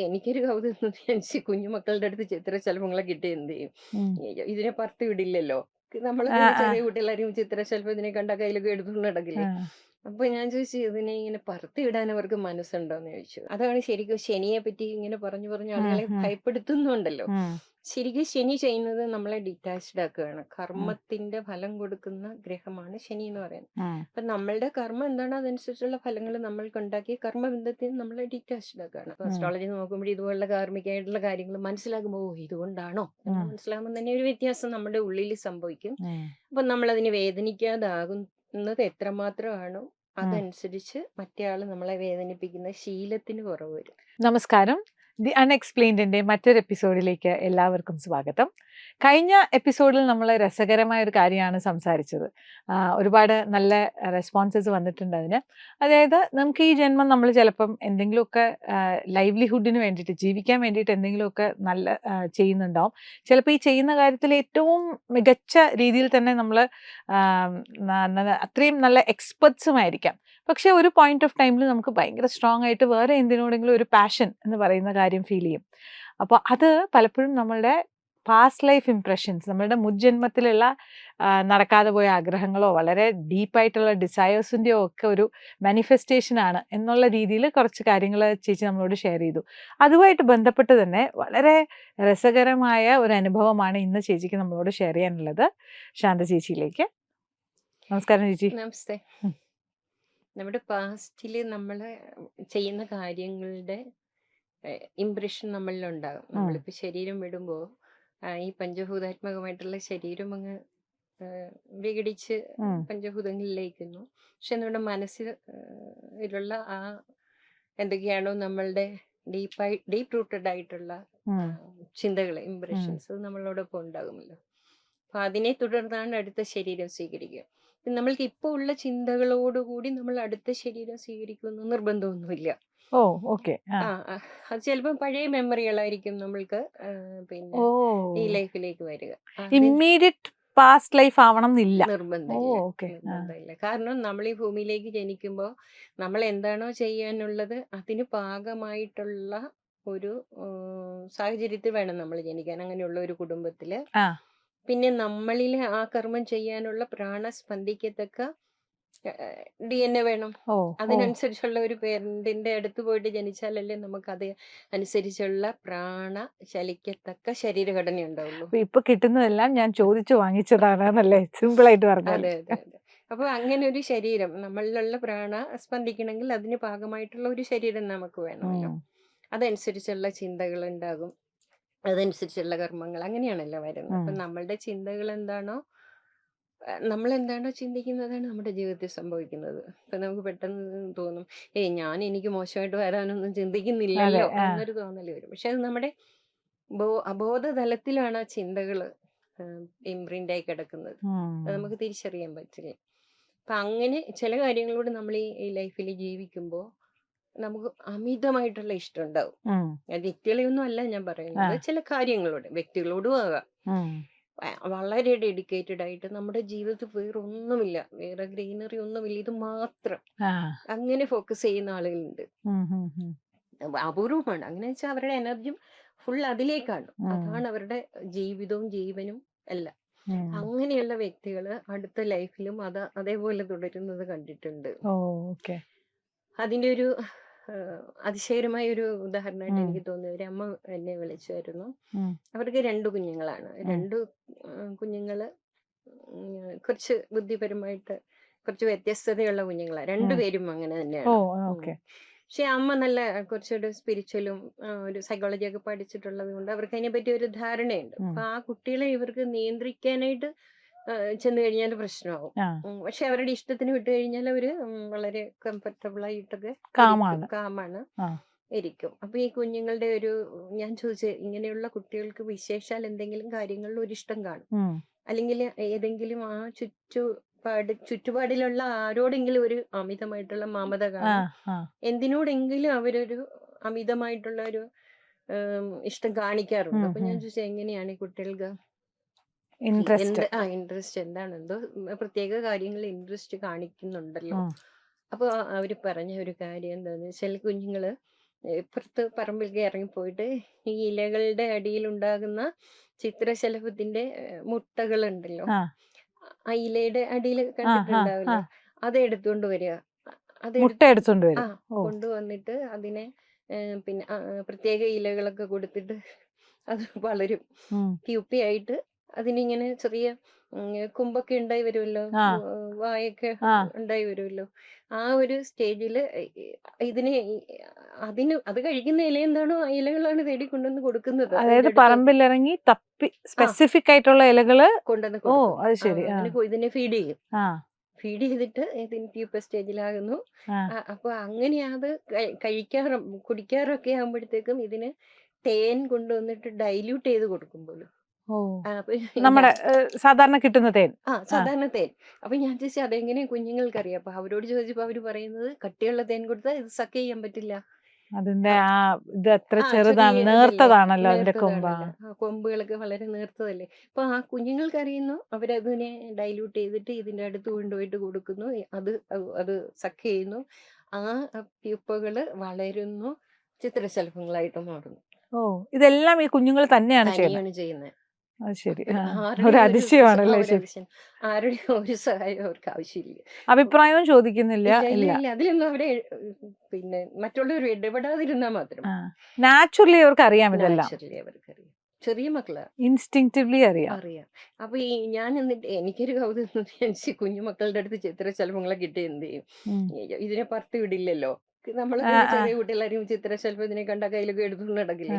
എനിക്കൊരു കൗതുകം. എനിക്ക് കുഞ്ഞുമക്കളുടെ അടുത്ത് ചിത്രശലഭങ്ങളെ കിട്ടിയ എന്ത് ചെയ്യും? ഇതിനെ പറത്തി വിടില്ലല്ലോ. നമ്മൾ ആ. ചെറിയ കുട്ടികളായിരിക്കും ചിത്രശലഭം ഇതിനെ കണ്ട കയ്യിലൊക്കെ നടക്കില്ലേ? അപ്പൊ ഞാൻ ചോദിച്ചു ഇതിനെ ഇങ്ങനെ പറത്തി വിടാൻ അവർക്ക് മനസ്സുണ്ടോന്ന് ചോദിച്ചു. അതാണ് ശരിക്കും ശനിയെ പറ്റി ഇങ്ങനെ പറഞ്ഞു പറഞ്ഞു ആളുകളെ ഭയപ്പെടുത്തുന്നുണ്ടല്ലോ. ശരിക്കും ശനി ചെയ്യുന്നത് നമ്മളെ ഡിറ്റാച്ച്ഡ് ആക്കുകയാണ്. കർമ്മത്തിന്റെ ഫലം കൊടുക്കുന്ന ഗ്രഹമാണ് ശനി എന്ന് പറയുന്നത്. അപ്പൊ നമ്മളുടെ കർമ്മം എന്താണോ അതനുസരിച്ചുള്ള ഫലങ്ങൾ നമ്മൾക്ക് ഉണ്ടാക്കി കർമ്മബന്ധത്തിൽ നമ്മളെ ഡിറ്റാച്ച്ഡ് ആക്കുകയാണ്. അപ്പൊ. അസ്ട്രോളജി നോക്കുമ്പോൾ ഇതുപോലുള്ള കാർമ്മികമായിട്ടുള്ള കാര്യങ്ങൾ മനസ്സിലാകുമ്പോൾ ഓ ഇതുകൊണ്ടാണോ മനസ്സിലാകുമ്പോൾ തന്നെ ഒരു വ്യത്യാസം നമ്മുടെ ഉള്ളിൽ സംഭവിക്കും. അപ്പൊ നമ്മൾ അതിന് വേദനിക്കാതാകുന്നത് എത്രമാത്രമാണോ. അതനുസരിച്ച് മറ്റേ ആൾ നമ്മളെ വേദനിപ്പിക്കുന്ന ശീലത്തിന് കുറവ് വരും. നമസ്കാരം ദി അൺഎക്സ്പ്ലെയിൻഡിന്റെ മറ്റൊരു എപ്പിസോഡിലേക്ക് എല്ലാവർക്കും സ്വാഗതം. കഴിഞ്ഞ എപ്പിസോഡിൽ നമ്മൾ രസകരമായ ഒരു കാര്യമാണ് സംസാരിച്ചത്. ഒരുപാട് നല്ല റെസ്പോൺസസ് വന്നിട്ടുണ്ട് അതിന്. അതായത് നമുക്ക് ഈ ജന്മം നമ്മൾ ചിലപ്പം എന്തെങ്കിലുമൊക്കെ ലൈവ്ലിഹുഡിന് വേണ്ടിയിട്ട് ജീവിക്കാൻ വേണ്ടിയിട്ട് എന്തെങ്കിലുമൊക്കെ നല്ല ചെയ്യുന്നുണ്ടാവും. ചിലപ്പോൾ ഈ ചെയ്യുന്ന കാര്യത്തിൽ ഏറ്റവും മികച്ച രീതിയിൽ തന്നെ നമ്മൾ അത്രയും നല്ല എക്സ്പെർട്സുമായിരിക്കാം പക്ഷേ ഒരു പോയിന്റ് ഓഫ് ടൈമിൽ നമുക്ക് ഭയങ്കര സ്ട്രോങ് ആയിട്ട് വേറെ എന്തിനോടെങ്കിലും ഒരു പാഷൻ എന്ന് പറയുന്ന കാര്യം ഫീൽ ചെയ്യും. അപ്പോൾ അത് പലപ്പോഴും നമ്മളുടെ പാസ്റ്റ് ലൈഫ് ഇംപ്രഷൻസ് നമ്മളുടെ മുജ്ജന്മത്തിലുള്ള നടക്കാതെ പോയ ആഗ്രഹങ്ങളോ വളരെ ഡീപ്പായിട്ടുള്ള ഡിസയേഴ്സിന്റെയോ ഒക്കെ ഒരു മാനിഫെസ്റ്റേഷൻ ആണ് എന്നുള്ള രീതിയിൽ കുറച്ച് കാര്യങ്ങൾ ചേച്ചി നമ്മളോട് ഷെയർ ചെയ്തു. അതുമായിട്ട് ബന്ധപ്പെട്ട് തന്നെ വളരെ രസകരമായ ഒരു അനുഭവമാണ് ഇന്ന് ചേച്ചിക്ക് നമ്മളോട് ഷെയർ ചെയ്യാനുള്ളത്. ശാന്ത ചേച്ചിയിലേക്ക്. നമസ്കാരം ചേച്ചി. നമസ്തേ. നമ്മുടെ പാസ്റ്റിൽ നമ്മൾ ചെയ്യുന്ന കാര്യങ്ങളുടെ ഇംപ്രഷൻ നമ്മളിലുണ്ടാകും. നമ്മളിപ്പോ ശരീരം വിടുമ്പോ ആ, ഈ പഞ്ചഭൂതാത്മകമായിട്ടുള്ള ശരീരം അങ്ങ് വിഘടിച്ച് പഞ്ചഭൂതങ്ങളിൽ ലയിക്കുന്നു പക്ഷെ നമ്മുടെ മനസ്സിലുള്ള ആ എന്തൊക്കെയാണോ നമ്മളുടെ ഡീപ്പായി ഡീപ്പ് റൂട്ടഡ് ആയിട്ടുള്ള. ചിന്തകൾ. ഇംപ്രഷൻസ് നമ്മളോടൊപ്പം ഉണ്ടാകുമല്ലോ. അപ്പൊ അതിനെ തുടർന്നാണ് അടുത്ത ശരീരം സ്വീകരിക്കുക. നമ്മൾക്ക് ഇപ്പോൾ ഉള്ള ചിന്തകളോടുകൂടി നമ്മൾ അടുത്ത ശരീരം സ്വീകരിക്കുമെന്ന് നിർബന്ധമൊന്നുമില്ല. ഓ ഓക്കെ ആ അത് ചിലപ്പം പഴയ മെമ്മറികളായിരിക്കും നമ്മൾക്ക് പിന്നെ ഈ ലൈഫിലേക്ക് വരിക. ഇമ്മീഡിയറ്റ് പാസ്റ്റ് ലൈഫ് ആവണം എന്നില്ല നിർബന്ധമില്ല. കാരണം നമ്മൾ ഈ ഭൂമിയിലേക്ക് ജനിക്കുമ്പോൾ നമ്മൾ എന്താണോ ചെയ്യാനുള്ളത് അതിന് പാകമായിട്ടുള്ള ഒരു സാഹചര്യത്തിൽ വേണം നമ്മൾ ജനിക്കാൻ. അങ്ങനെയുള്ള ഒരു കുടുംബത്തിൽ. പിന്നെ നമ്മളിൽ ആ കർമ്മം ചെയ്യാനുള്ള പ്രാണ സ്പന്ദിക്കത്തക്ക ഡിഎൻഎ വേണം. ഓ വേണം അതിനനുസരിച്ചുള്ള ഒരു പേരന്റിന്റെ അടുത്ത് പോയിട്ട് ജനിച്ചാലല്ലേ നമുക്ക് അത് അനുസരിച്ചുള്ള പ്രാണ ശലിക്കത്തക്ക ശരീരഘടന ഉണ്ടാവുള്ളൂ. ഇപ്പൊ കിട്ടുന്നതെല്ലാം ഞാൻ ചോദിച്ചു വാങ്ങിച്ചതാണ് എന്നല്ലേ സിമ്പിൾ ആയിട്ട് പറഞ്ഞു അതെ അതെ അതെ. അപ്പൊ അങ്ങനെ ഒരു ശരീരം നമ്മളിലുള്ള പ്രാണ സ്പന്ദിക്കണമെങ്കിൽ അതിന് ഭാഗമായിട്ടുള്ള ഒരു ശരീരം നമുക്ക് വേണമല്ലോ. അതനുസരിച്ചുള്ള ചിന്തകൾ ഉണ്ടാകും. അതനുസരിച്ചുള്ള കർമ്മങ്ങൾ അങ്ങനെയാണല്ലോ വരുന്നത്. അപ്പൊ നമ്മളുടെ ചിന്തകൾ എന്താണോ നമ്മൾ എന്താണോ ചിന്തിക്കുന്നതാണ് നമ്മുടെ ജീവിതത്തിൽ സംഭവിക്കുന്നത്. ഇപ്പൊ നമുക്ക് പെട്ടെന്ന് തോന്നും ഏയ് ഞാൻ എനിക്ക് മോശമായിട്ട് വരാനൊന്നും ചിന്തിക്കുന്നില്ലല്ലോ എന്നൊരു തോന്നൽ വരും. പക്ഷെ അത് നമ്മുടെ ബോ അബോധ തലത്തിലാണ് ആ ചിന്തകൾ ഇംപ്രിന്റ് ആയി കിടക്കുന്നത്. അത് നമുക്ക് തിരിച്ചറിയാൻ പറ്റില്ല. അപ്പൊ അങ്ങനെ ചില കാര്യങ്ങളോട് നമ്മൾ ഈ ലൈഫിൽ ജീവിക്കുമ്പോൾ നമുക്ക് അമിതമായിട്ടുള്ള ഇഷ്ടം ഉണ്ടാവും. വ്യക്തികളെയൊന്നും അല്ല ഞാൻ പറയുന്നത്. ചില കാര്യങ്ങളോട് വ്യക്തികളോടും ആകാം. വളരെ ഡെഡിക്കേറ്റഡ് ആയിട്ട് നമ്മുടെ ജീവിതത്തിൽ വേറെ ഒന്നുമില്ല. വേറെ ഗ്രീനറി ഒന്നുമില്ല. ഇത് മാത്രം. അങ്ങനെ ഫോക്കസ് ചെയ്യുന്ന ആളുകളുണ്ട്. അപൂർവമാണ്. അങ്ങനെ വെച്ചാൽ അവരുടെ എനർജിയും ഫുൾ അതിലേക്കാണ്. അതാണ് അവരുടെ ജീവിതവും ജീവനും എല്ലാം. അങ്ങനെയുള്ള വ്യക്തികൾ അടുത്ത ലൈഫിലും അത് അതേപോലെ തുടരുന്നത് കണ്ടിട്ടുണ്ട്. അതിന്റെ ഒരു അതിശയകരമായ ഒരു ഉദാഹരണമായിട്ട് എനിക്ക് തോന്നിയ ഒരു അമ്മ എന്നെ വിളിച്ചായിരുന്നു. അവർക്ക് രണ്ടു കുഞ്ഞുങ്ങളാണ്. രണ്ടു കുഞ്ഞുങ്ങൾ കുറച്ച് ബുദ്ധിപരമായിട്ട് കുറച്ച് വ്യത്യസ്തതയുള്ള കുഞ്ഞുങ്ങളാണ് രണ്ടുപേരും അങ്ങനെ തന്നെയാണ്. പക്ഷെ അമ്മ നല്ല കുറച്ചൊരു സ്പിരിച്വലും ഒരു സൈക്കോളജി ഒക്കെ പഠിച്ചിട്ടുള്ളത് കൊണ്ട് അവർക്ക് അതിനെപ്പറ്റി ഒരു ധാരണയുണ്ട്. അപ്പൊ ആ കുട്ടികളെ ഇവർക്ക് നിയന്ത്രിക്കാനായിട്ട് ചെന്ന് കഴിഞ്ഞാൽ പ്രശ്നമാകും പക്ഷെ അവരുടെ ഇഷ്ടത്തിന് വിട്ടു കഴിഞ്ഞാൽ അവർ വളരെ കംഫർട്ടബിൾ ആയിട്ടൊക്കെ. കാമാണ് ഇരിക്കും. അപ്പൊ ഈ കുഞ്ഞുങ്ങളുടെ ഒരു ഞാൻ ചോദിച്ച ഇങ്ങനെയുള്ള കുട്ടികൾക്ക് വിശേഷാൽ എന്തെങ്കിലും കാര്യങ്ങളിൽ ഒരു ഇഷ്ടം കാണും. അല്ലെങ്കിൽ ഏതെങ്കിലും ആ ചുറ്റുപാട് ചുറ്റുപാടിലുള്ള ആരോടെങ്കിലും ഒരു അമിതമായിട്ടുള്ള മമത കാണും. എന്തിനോടെങ്കിലും അവരൊരു അമിതമായിട്ടുള്ള ഒരു ഇഷ്ടം കാണിക്കാറുണ്ട്. അപ്പൊ ഞാൻ ഉം. എങ്ങനെയാണ് ഈ കുട്ടികൾക്ക് ഇൻട്രസ്റ്റ്. ആ ഇൻട്രസ്റ്റ് എന്താണ്? എന്തോ പ്രത്യേക കാര്യങ്ങൾ ഇൻട്രസ്റ്റ് കാണിക്കുന്നുണ്ടല്ലോ. അപ്പോൾ അപ്പൊ അവർ പറഞ്ഞ ഒരു കാര്യം എന്താന്ന് വെച്ചാൽ കുഞ്ഞുങ്ങൾ ഇപ്പുറത്ത് പറമ്പിലേക്ക് ഇറങ്ങിപ്പോയിട്ട് ഈ ഇലകളുടെ അടിയിൽ ഉണ്ടാകുന്ന ചിത്രശലഭത്തിന്റെ മുട്ടകൾ മുട്ടകളുണ്ടല്ലോ. ആ. ഇലയുടെ അടിയിൽ കണ്ടിട്ടുണ്ടാവില്ല? അത് എടുത്തുകൊണ്ട് വരിക. അത് മുട്ട ആ കൊണ്ടുവന്നിട്ട് അതിനെ പിന്നെ പ്രത്യേക ഇലകളൊക്കെ കൊടുത്തിട്ട് അത് വളരും. ക്യൂപ്പി പ്യൂപ്പയായിട്ട് അതിനിങ്ങനെ ചെറിയ കുമ്പൊക്കെ ഉണ്ടായി വരുമല്ലോ വായൊക്കെ ഉണ്ടായി വരുമല്ലോ. ആ ഒരു സ്റ്റേജിൽ ഇതിനെ അതിന് അത് കഴിക്കുന്ന ഇല എന്താണോ ആ ഇലകളാണ് തേടി കൊണ്ടുവന്ന് കൊടുക്കുന്നത്. അതായത് പറമ്പിലിറങ്ങി തപ്പി സ്പെസിഫിക് ആയിട്ടുള്ള ഇലകൾ കൊണ്ടുവന്ന് ഓ അത് ശരി. ഇതിനെ ഫീഡ് ചെയ്യും. ഫീഡ് ചെയ്തിട്ട് ഇതിന് പ്യൂപ്പ സ്റ്റേജിലാകുന്നു. അപ്പൊ അങ്ങനെ അത് കഴി- കഴിക്കാറും കുടിക്കാറൊക്കെ ആകുമ്പോഴത്തേക്കും ഇതിന് തേൻ കൊണ്ടുവന്നിട്ട് ഡൈല്യൂട്ട് ചെയ്ത് കൊടുക്കുമ്പോഴും നമ്മുടെ സാധാരണ കിട്ടുന്ന തേൻ. ആ സാധാരണ തേൻ. അപ്പൊ ഞാൻ ചോദിച്ചാൽ അതെങ്ങനെ കുഞ്ഞുങ്ങൾക്ക് അറിയാം അപ്പൊ അവരോട് ചോദിച്ചപ്പോ അവർ പറയുന്നത് കട്ടിയുള്ള തേൻ കൊടുത്താൽ ഇത് സക്ക് ചെയ്യാൻ പറ്റില്ല. അതിന്റെ ആ ഇത് എത്ര ചെറുതാണ്. നേർത്തതാണല്ലോ അതിന്റെ കൊമ്പ് കൊമ്പുകളൊക്കെ വളരെ നേർത്തതല്ലേ? അപ്പൊ ആ കുഞ്ഞുങ്ങൾക്ക് അറിയുന്നു അവരതിനെ ഡൈല്യൂട്ട് ചെയ്തിട്ട് ഇതിന്റെ അടുത്ത് കൊണ്ടുപോയിട്ട് കൊടുക്കുന്നു. അത് അത് സക്ക് ചെയ്യുന്നു. ആ പ്യൂപ്പകൾ വളരുന്നു. ചിത്രശലഭങ്ങളായിട്ട് മാറുന്നു. ഓ ഇതെല്ലാം ഈ കുഞ്ഞുങ്ങൾ തന്നെയാണ് ചെയ്യുന്നത്. അത് ശരി. ഒരു അതിശയമാണല്ലേ അതിശയം ഒരു സഹായം അവർക്ക് ആവശ്യമില്ല. അഭിപ്രായവും ചോദിക്കുന്നില്ല അതിലൊന്നും അവരെ പിന്നെ മറ്റുള്ളവർ ഇടപെടാതിരുന്നാൽ മാത്രം. നാച്ചുറലി അവർക്ക് അറിയാം ഇതെല്ലാം. ചെറിയ മക്കളാ ഇൻസ്റ്റിങ്ക്റ്റീവ്ലി അറിയാം. അറിയാം. അപ്പൊ ഈ ഞാൻ എന്നിട്ട് എനിക്കൊരു കൗതുകം എനിക്ക് കുഞ്ഞു മക്കളുടെ അടുത്ത് ചിത്രശലഭങ്ങളെ കിട്ടി എന്ത് ചെയ്യും? ഇതിനെ പറത്ത് വിടില്ലല്ലോ. ആ. ചെറിയ കുട്ടികളാരും ചിത്രശലഭം ഇതിനെ കണ്ട കയ്യിലൊക്കെ എടുത്തുകൊണ്ട് നടക്കില്ലേ.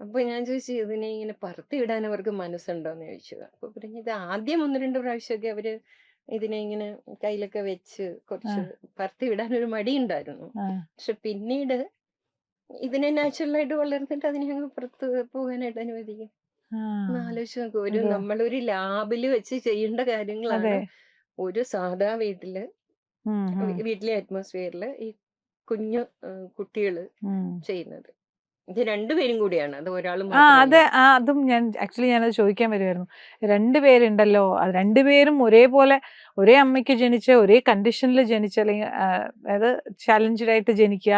അപ്പൊ ഞാൻ ചോദിച്ചു ഇതിനെ ഇങ്ങനെ പറത്തി വിടാൻ അവർക്ക് മനസ്സുണ്ടോന്ന് ചോദിച്ചു അപ്പൊ പറഞ്ഞു ഇത് ആദ്യം ഒന്ന് രണ്ട് പ്രാവശ്യമൊക്കെ അവർ ഇതിനെ ഇങ്ങനെ കയ്യിലൊക്കെ വെച്ച് കുറച്ച് പറത്തി വിടാൻ ഒരു മടി ഉണ്ടായിരുന്നു. പക്ഷെ പിന്നീട് ഇതിനെ നാച്ചുറലായിട്ട് വളർന്നിട്ട് അതിനെ അങ്ങ് പുറത്ത് പോകാനായിട്ട് അനുവദിക്കും. ആലോചിച്ച് നോക്കും ഒരു. നമ്മളൊരു ലാബിൽ വെച്ച് ചെയ്യേണ്ട കാര്യങ്ങളാണ് ഒരു സാധാ വീട്ടിൽ വീട്ടിലെ അറ്റ്മോസ്ഫിയറിൽ ഈ കുഞ്ഞു കുട്ടികൾ. ചെയ്യുന്നത്. ഇത് രണ്ടുപേരും കൂടിയാണ്. അത് ആ അതെ. ആ അതും ഞാൻ ആക്ച്വലി ഞാനത് ചോദിക്കാൻ വരുമായിരുന്നു രണ്ടുപേരുണ്ടല്ലോ അത് രണ്ടുപേരും ഒരേപോലെ ഒരേ അമ്മയ്ക്ക് ജനിച്ച ഒരേ കണ്ടീഷനിൽ ജനിച്ച അല്ലെങ്കിൽ അതായത് ചലഞ്ചഡ് ആയിട്ട് ജനിക്കുക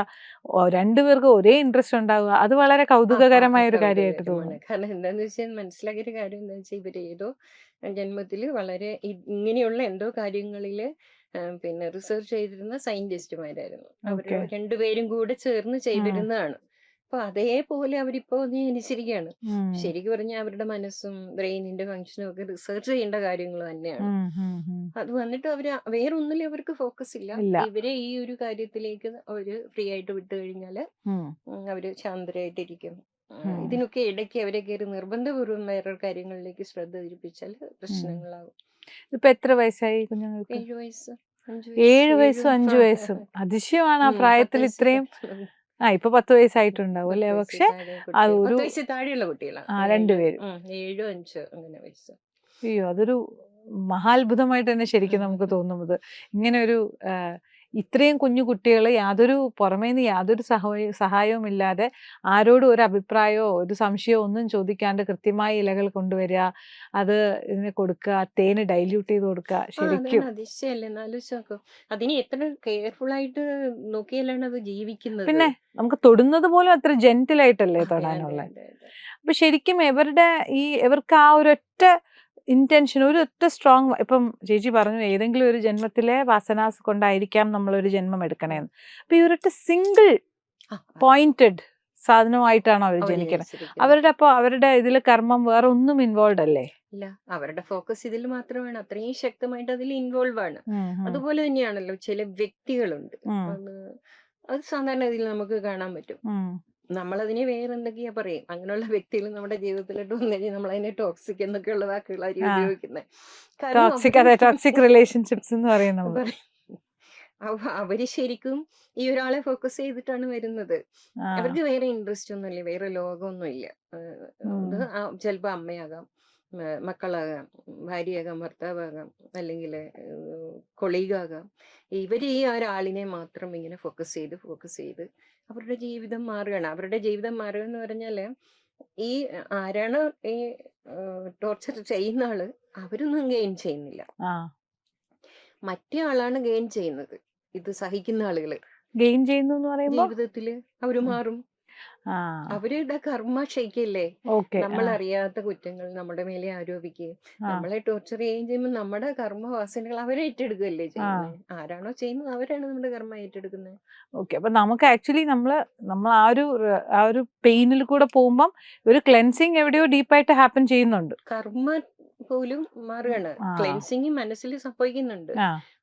രണ്ടുപേർക്കും ഒരേ ഇൻട്രസ്റ്റ് ഉണ്ടാവുക അത് വളരെ കൗതുകകരമായ ഒരു കാര്യമായിട്ട് തോന്നുന്നു. കാരണം എന്താന്ന് വെച്ചാൽ മനസ്സിലാക്കിയ ഒരു കാര്യം എന്താ വെച്ചാൽ ഇവർ ഏതോ ജന്മത്തിൽ വളരെ ഇങ്ങനെയുള്ള എന്തോ കാര്യങ്ങളിൽ പിന്നെ റിസർച്ച് ചെയ്തിരുന്ന സയന്റിസ്റ്റുമാരായിരുന്നു അവർ ഓക്കെ രണ്ടുപേരും കൂടെ ചേർന്ന് ചെയ്തിരുന്നതാണ്. അപ്പൊ അതേപോലെ അവരിപ്പോ ജനിച്ചിരിക്കുകയാണ് ശരിക്കും പറഞ്ഞാൽ അവരുടെ മനസ്സും ബ്രെയിനിന്റെ ഫങ്ഷനും ഒക്കെ റിസർച്ച് ചെയ്യേണ്ട കാര്യങ്ങൾ തന്നെയാണ്. അത് വന്നിട്ട് അവർ വേറെ ഒന്നിലും അവർക്ക് ഫോക്കസ് ഇല്ല. ഇവരെ ഈ ഒരു കാര്യത്തിലേക്ക് അവർ ഫ്രീ ആയിട്ട് വിട്ടു കഴിഞ്ഞാൽ അവർ ശാന്തരായിട്ടിരിക്കും. ഇതിനൊക്കെ ഇടയ്ക്ക് അവരെ കയറി നിർബന്ധപൂർവം വേറെ കാര്യങ്ങളിലേക്ക് ശ്രദ്ധ തിരിപ്പിച്ചാൽ. പ്രശ്നങ്ങളാവും. ഇപ്പൊ എത്ര വയസ്സായി കുഞ്ഞുങ്ങൾക്ക്? ഏഴു വയസ്സ് അഞ്ചു വയസ്സും. അതിശയമാണ് ആ പ്രായത്തിൽ ഇത്രയും ആ ഇപ്പൊ പത്ത് വയസ്സായിട്ടുണ്ടാവും അല്ലെ? പക്ഷെ താഴെ അത് കുട്ടികൾ ഒരു വയസ്സിൽ താഴെയുള്ള കുട്ടികളാണ്. ആ ഏഴ് രണ്ടുപേരും ഉം, ഏഴും അഞ്ച് അങ്ങനെ വയസ്സ്. അയ്യോ അതൊരു മഹാത്ഭുതമായിട്ട് തന്നെ ശരിക്കും നമുക്ക് തോന്നുന്നത്. ഇങ്ങനെ ഒരു ഇത്രയും കുഞ്ഞു കുട്ടികൾ യാതൊരു പുറമേ നിന്ന് യാതൊരു സഹായ സഹായവും ഇല്ലാതെ ആരോടും ഒരു അഭിപ്രായമോ ഒരു സംശയമോ ഒന്നും ചോദിക്കാണ്ട് കൃത്യമായി ഇലകൾ കൊണ്ടുവരിക അത് ഇതിന് കൊടുക്കുക തേന് ഡൈല്യൂട്ട് ചെയ്ത് കൊടുക്കുക ശരിക്കും അതിശയല്ലേ? അതിനെ എത്ര കെയർഫുൾ ആയിട്ട് നോക്കിയാലാണ് അത് ജീവിക്കുന്നത്? പിന്നെ നമുക്ക് തൊടുന്നത് പോലും അത്ര ജെന്റിലായിട്ടല്ലേ തൊടാനുള്ളത്. അതെ. അപ്പൊ ശരിക്കും ഇവരുടെ ഈ ഇവർക്ക് ആ ഒരൊറ്റ ഇന്റൻഷൻ ഒരു ഒറ്റ സ്ട്രോങ് ഇപ്പം ചേച്ചി പറഞ്ഞു ഏതെങ്കിലും ഒരു ജന്മത്തിലെ വാസനാസ് കൊണ്ടായിരിക്കാം നമ്മളൊരു ജന്മം. എടുക്കണേന്ന്. അപ്പൊ ഈ ഒരൊറ്റ സിംഗിൾ പോയിന്റഡ് സാധനമായിട്ടാണ് അവർ ജനിക്കുന്നത് അവരുടെ അപ്പൊ അവരുടെ ഇതിൽ കർമ്മം വേറെ ഒന്നും ഇൻവോൾവ് അല്ലേ? ഇല്ല. അവരുടെ ഫോക്കസ് ഇതിൽ മാത്രമാണ്. അത്രയും ശക്തമായിട്ട് അതിൽ ഇൻവോൾവ് ആണ്. അതുപോലെ തന്നെയാണല്ലോ ചില വ്യക്തികളുണ്ട്. അത് സാധാരണ ഇതിൽ നമുക്ക് കാണാൻ പറ്റും. നമ്മളതിനെ വേറെ എന്തൊക്കെയാ പറയും? അങ്ങനെയുള്ള വ്യക്തികൾ നമ്മുടെ ജീവിതത്തിലോട്ട് വന്നു കഴിഞ്ഞാൽ നമ്മൾ അതിനെ ടോക്സിക് എന്നൊക്കെയുള്ള വാക്കുകളായിരിക്കും ഉപയോഗിക്കുന്നത് ടോക്സിക് അതെ ടോക്സിക് റിലേഷൻഷിപ്സ് എന്ന് പറയും നമ്മൾ പറയും. അവ- അവർ ശരിക്കും ഈ ഒരാളെ ഫോക്കസ് ചെയ്തിട്ടാണ് വരുന്നത്. അവർക്ക് വേറെ ഇൻട്രസ്റ്റ് ഒന്നും ഒന്നുമില്ല വേറെ ലോകമൊന്നുമില്ല ഇല്ല. അത് ചിലപ്പോ അമ്മയാകാം മക്കളാകാം ഭാര്യയാകാം ഭർത്താവാകാം അല്ലെങ്കിൽ കൊളീഗാകാം. ഇവർ ഈ ഒരാളിനെ മാത്രം ഇങ്ങനെ ഫോക്കസ് ചെയ്ത് ഫോക്കസ് ചെയ്ത് അവരുടെ ജീവിതം മാറുകയാണ്. അവരുടെ ജീവിതം മാറുക എന്ന് പറഞ്ഞാൽ ഈ ആരാണ് ഈ ടോർച്ചർ ചെയ്യുന്ന ആൾ അവരൊന്നും ഗെയിൻ ചെയ്യുന്നില്ല. മറ്റേ ആളാണ് ഗെയിൻ ചെയ്യുന്നത്. ഇത് സഹിക്കുന്ന ആളുകൾ. ഗെയിൻ ചെയ്യുന്നു എന്ന് പറയുമ്പോൾ ജീവിതത്തിൽ അവർ മാറും. ആ. അവരുടെ കർമ്മ ക്ഷയിക്കല്ലേ ഓക്കെ. നമ്മൾ അറിയാത്ത കുറ്റങ്ങൾ നമ്മുടെ മേലെ ആരോപിക്കുകയും നമ്മളെ ടോർച്ചർ ചെയ്യുകയും ചെയ്യുമ്പോൾ നമ്മുടെ കർമ്മവാസനകൾ അവരെ ഏറ്റെടുക്കുകയല്ലേ ചെയ്യുന്നത് ആരാണോ ചെയ്യുന്നത് അവരാണ് നമ്മുടെ കർമ്മ ഏറ്റെടുക്കുന്നത്. ഓക്കെ. അപ്പൊ നമുക്ക് ആക്ച്വലി നമ്മൾ നമ്മൾ ആ ഒരു ര- ആ ഒരു പെയിനിൽ കൂടെ പോകുമ്പം ഒരു ക്ലെൻസിങ് എവിടെയോ ഡീപ്പായിട്ട് ഹാപ്പൻ ചെയ്യുന്നുണ്ട്. കർമ്മ പോലും മാറുകയാണ്. ക്ലെൻസിങ് മനസ്സിൽ സംഭവിക്കുന്നുണ്ട്.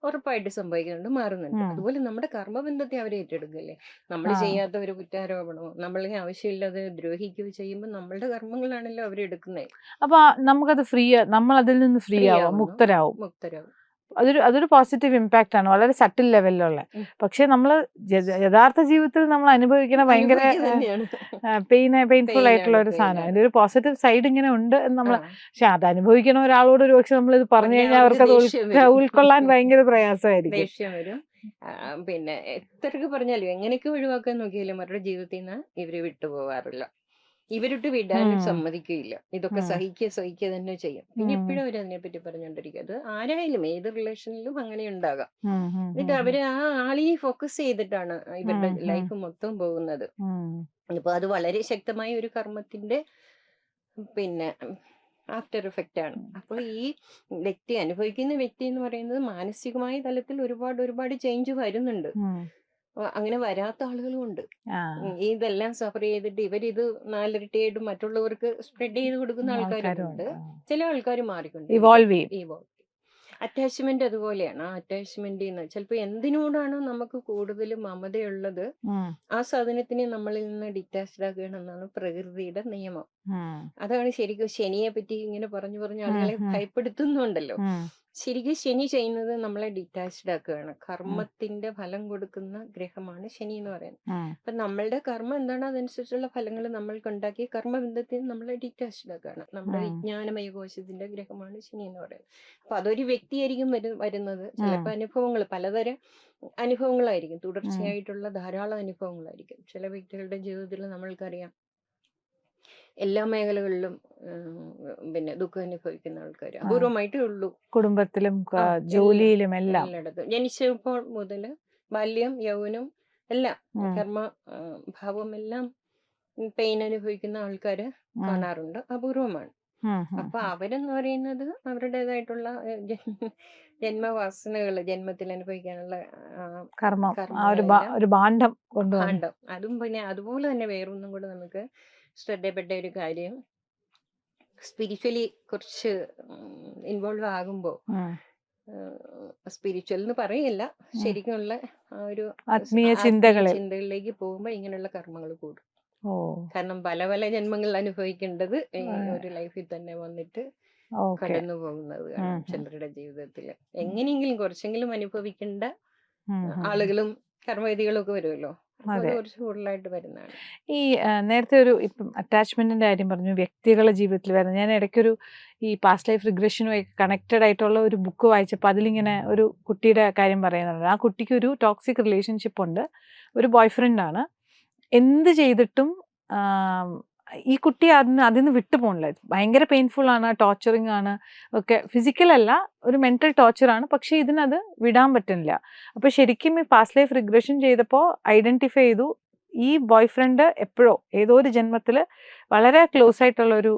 ഉറപ്പായിട്ട് സംഭവിക്കുന്നുണ്ട് മാറുന്നുണ്ട്. അതുപോലെ നമ്മുടെ കർമ്മബന്ധത്തെ അവരെ ഏറ്റെടുക്കല്ലേ? നമ്മൾ ചെയ്യാത്ത ഒരു കുറ്റാരോപണമോ നമ്മളെ ആവശ്യമില്ലാതെ ദ്രോഹിക്കുകയോ ചെയ്യുമ്പോൾ നമ്മളുടെ കർമ്മങ്ങളാണല്ലോ അവരെടുക്കുന്നത്. അപ്പൊ നമുക്കത് ഫ്രീ നമ്മൾ അതിൽ നിന്ന് ഫ്രീ ആവും മുക്തരാവും. മുക്തരാവും. അതൊരു അതൊരു പോസിറ്റീവ് ഇമ്പാക്റ്റ് ആണ്. വളരെ സട്ടിൽ ലെവലിലുള്ള. പക്ഷെ നമ്മൾ യഥാർത്ഥ ജീവിതത്തിൽ നമ്മൾ അനുഭവിക്കുന്ന ഭയങ്കര പെയിൻ പെയിൻഫുൾ ആയിട്ടുള്ള ഒരു സാധനം. അതിന്റെ ഒരു പോസിറ്റീവ് സൈഡ് ഇങ്ങനെ ഉണ്ട് എന്ന് നമ്മൾ. പക്ഷെ അത് അനുഭവിക്കുന്ന ഒരാളോട് ഒരു പക്ഷെ നമ്മൾ ഇത് പറഞ്ഞു കഴിഞ്ഞാൽ അവർക്ക് അത് ഉൾക്കൊള്ളാൻ ഭയങ്കര പ്രയാസമായിരിക്കും. പിന്നെ എത്രക്ക് പറഞ്ഞാലും എങ്ങനെയൊക്കെ ഒഴിവാക്കാൻ നോക്കിയാലും അവരുടെ ജീവിതത്തിൽ നിന്ന് ഇവർ വിട്ടുപോകാറില്ല ഇവരിട്ട് വിടാനും. സമ്മതിക്കുകയില്ല. ഇതൊക്കെ. സഹിക്കുക സഹിക്കുക തന്നെ ചെയ്യും. പിന്നെ. എപ്പോഴും അവർ അതിനെപ്പറ്റി പറഞ്ഞുകൊണ്ടിരിക്കും അത് ആരായാലും ഏത് റിലേഷനിലും അങ്ങനെ ഉണ്ടാകാം. എന്നിട്ട് അവർ ആ ആളിനെ ഫോക്കസ് ചെയ്തിട്ടാണ് ഇവരുടെ. ലൈഫ് മൊത്തം പോകുന്നത്. അപ്പൊ അത് വളരെ ശക്തമായ ഒരു കർമ്മത്തിന്റെ പിന്നെ ആഫ്റ്റർ എഫക്റ്റ് ആണ്. അപ്പോൾ ഈ വ്യക്തി അനുഭവിക്കുന്ന വ്യക്തി എന്ന് പറയുന്നത് മാനസികമായ തലത്തിൽ ഒരുപാട് ഒരുപാട് ചേഞ്ച് വരുന്നുണ്ട്. അങ്ങനെ വരാത്ത ആളുകളും ഉണ്ട്. ഇതെല്ലാം സഫർ ചെയ്തിട്ട് ഇവരിത് നാലിരട്ടിയായിട്ട് മറ്റുള്ളവർക്ക് സ്പ്രെഡ് ചെയ്ത് കൊടുക്കുന്ന ആൾക്കാരും ആൾക്കാരും ഉണ്ട്. ഉണ്ട്. ചില ആൾക്കാർ മാറിക്കൊണ്ട് ഇവോൾവ് ചെയ്യും. ഇവോൾവ് അറ്റാച്ച്മെന്റ് അതുപോലെയാണ്. ആ അറ്റാച്ച്മെന്റ് ചിലപ്പോ ചിലപ്പോൾ എന്തിനോടാണോ നമുക്ക് കൂടുതൽ മമതയുള്ളത് ആ സാധനത്തിനെ നമ്മളിൽ നിന്ന് ഡിറ്റാച്ച്ഡ് ആക്കുകയാണെന്നാണ് പ്രകൃതിയുടെ നിയമം. അതാണ് ശരിക്കും ശനിയെ പറ്റി ഇങ്ങനെ പറഞ്ഞു പറഞ്ഞു ആളുകളെ. ഭയപ്പെടുത്തുന്നുണ്ടല്ലോ. ശരിക്കും ശനി ചെയ്യുന്നത് നമ്മളെ ഡിറ്റാച്ച്ഡ് ആക്കുകയാണ്. കർമ്മത്തിന്റെ ഫലം കൊടുക്കുന്ന ഗ്രഹമാണ് ശനി എന്ന് പറയുന്നത്. അപ്പൊ നമ്മളുടെ കർമ്മം എന്താണ്? അതനുസരിച്ചുള്ള ഫലങ്ങൾ നമ്മൾക്ക് ഉണ്ടാക്കി കർമ്മബന്ധത്തിൽ നമ്മളെ ഡിറ്റാച്ച്ഡ് ആക്കുകയാണ്. നമ്മുടെ വിജ്ഞാനമയ കോശത്തിന്റെ ഗ്രഹമാണ് ശനി എന്ന് പറയുന്നത്. അപ്പൊ അതൊരു വ്യക്തിയായിരിക്കും വരു- വരുന്നത്. ചിലപ്പോൾ അനുഭവങ്ങൾ പലതരം അനുഭവങ്ങളായിരിക്കും. തുടർച്ചയായിട്ടുള്ള ധാരാളം അനുഭവങ്ങളായിരിക്കും. ചില വ്യക്തികളുടെ ജീവിതത്തിൽ നമ്മൾക്കറിയാം എല്ലാ മേഖലകളിലും പിന്നെ ദുഃഖം അനുഭവിക്കുന്ന ആൾക്കാർ അപൂർവമായിട്ടേ ഉള്ളൂ. കുടുംബത്തിലും. ജോലിയിലും എല്ലാം. എല്ലായിടത്തും. ജനിച്ചപ്പോൾ മുതൽ ബാല്യം യൗവനം എല്ലാം കർമ്മ ഭാവം എല്ലാം പെയിൻ അനുഭവിക്കുന്ന ആൾക്കാര് കാണാറുണ്ട്. അപൂർവമാണ്. അപ്പൊ അവരെന്ന് പറയുന്നത് അവരുടേതായിട്ടുള്ള ജന്മവാസനകൾ ജന്മത്തിൽ അനുഭവിക്കാനുള്ള കർമ്മം. ഒരു അതും പിന്നെ അതുപോലെ തന്നെ വേറൊന്നും കൂടെ നമുക്ക് ശ്രദ്ധപ്പെട്ട ഒരു കാര്യം. സ്പിരിച്വലി കുറച്ച് ഇൻവോൾവ് ആകുമ്പോൾ സ്പിരിച്വൽ എന്ന് പറയല്ല. ശരിക്കുമുള്ള ആ ഒരു ആത്മീയ ചിന്തകളിൽ ചിന്തകളിലേക്ക് പോകുമ്പോൾ ഇങ്ങനെയുള്ള കർമ്മങ്ങൾ കൂടും. കാരണം പല പല ജന്മങ്ങൾ അനുഭവിക്കേണ്ടത് ഈ ഒരു ലൈഫിൽ തന്നെ വന്നിട്ട് കടന്നു പോകുന്നത് ചന്ദ്രയുടെ ജീവിതത്തിൽ എങ്ങനെയെങ്കിലും കുറച്ചെങ്കിലും അനുഭവിക്കേണ്ട. ആളുകളും കർമ്മവേദികളും ഒക്കെ വരുമല്ലോ. കൂടുതലായിട്ട് വരുന്നതാണ്. ഈ നേരത്തെ ഒരു ഇപ്പം അറ്റാച്ച്മെന്റിന്റെ കാര്യം പറഞ്ഞു വ്യക്തികളുടെ ജീവിതത്തിൽ വരുന്നത്. ഞാൻ ഇടയ്ക്കൊരു ഈ പാസ്റ്റ് ലൈഫ് റിഗ്രഷനുമായി കണക്റ്റഡ് ആയിട്ടുള്ള ഒരു ബുക്ക് വായിച്ചപ്പോൾ അതിലിങ്ങനെ ഒരു കുട്ടിയുടെ കാര്യം പറയുന്നുണ്ട്. ആ കുട്ടിക്ക് ഒരു ടോക്സിക് റിലേഷൻഷിപ്പ് ഉണ്ട്. ഒരു ബോയ്ഫ്രണ്ടാണ് എന്ത് ചെയ്തിട്ടും ഈ കുട്ടി അതിന് അതിൽ നിന്ന് വിട്ടു പോകണില്ല ഭയങ്കര പെയിൻഫുൾ ആണ് ടോർച്ചറിങ് ആണ് ഒക്കെ. ഫിസിക്കൽ അല്ല ഒരു മെന്റൽ ടോർച്ചർ ആണ്. പക്ഷെ ഇതിനത് വിടാൻ പറ്റുന്നില്ല. അപ്പോൾ ശരിക്കും ഈ പാസ്റ്റ് ലൈഫ് റിഗ്രഷൻ ചെയ്തപ്പോൾ ഐഡന്റിഫൈ ചെയ്തു. ഈ ബോയ് ഫ്രണ്ട് എപ്പോഴോ ഏതോ ഒരു ജന്മത്തിൽ വളരെ ക്ലോസ് ആയിട്ടുള്ള ഒരു